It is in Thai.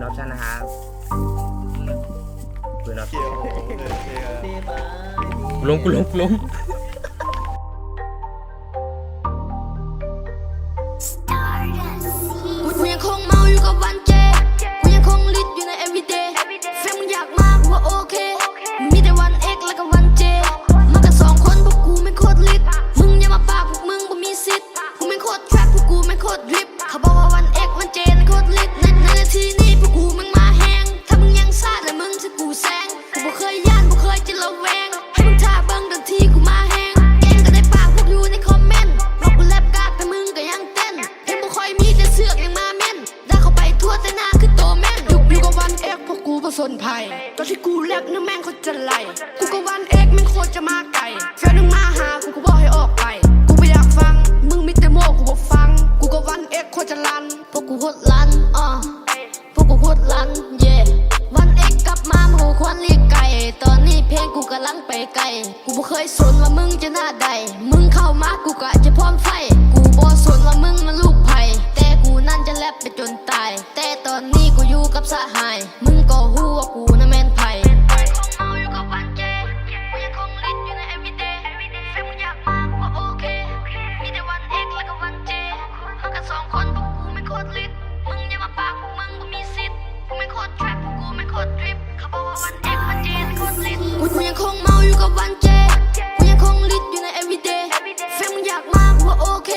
นออปชั่นนะครับปืนออปชั่นวเลยเกี่ยวเซบายกูลงกูลงกูลงกูยังคงเมาอยู่กับวันเจกูยังคงลิดอยู่ใน everyday แฟนมึงอยากมากูว่าโอเค มีแต่วันเอ็กแล้วก็วันเจมากันสองคนพวกกูไม่โคตรลิดมึงอย่ามาปากพวกมึงบ่มีสิทธิ์กูไม่โคตรแทรปพวกกูไม่โคตรดริปเขาบอกว่า นภัย ตอนที่กูแลกนึกแม่งเขาจะไล่กูกับวันเอ็กแม่งโคตรจะมาไกลแฟนมึงมาหากูก็บอกให้ออกไป กูไม่อยากฟัง มึงมีแต่โม่กูบ่ฟัง กูกับวันเอ็กโคตรจะลันพวกกูโคตรลันอะพวกกูโคตรลันเย่วันเอ็กกลับมาหมูควรเรียกไก่ ตอนนี้เพลงกูกำลังไปไกล กูบ่เคยสนว่ามึงจะหน้าใด มึงเข้ามากู ของเมาอยู่กับวันเจกูยังคงลิดอยู่ใน everyday เฟลมึงอยากมากูก็โอเค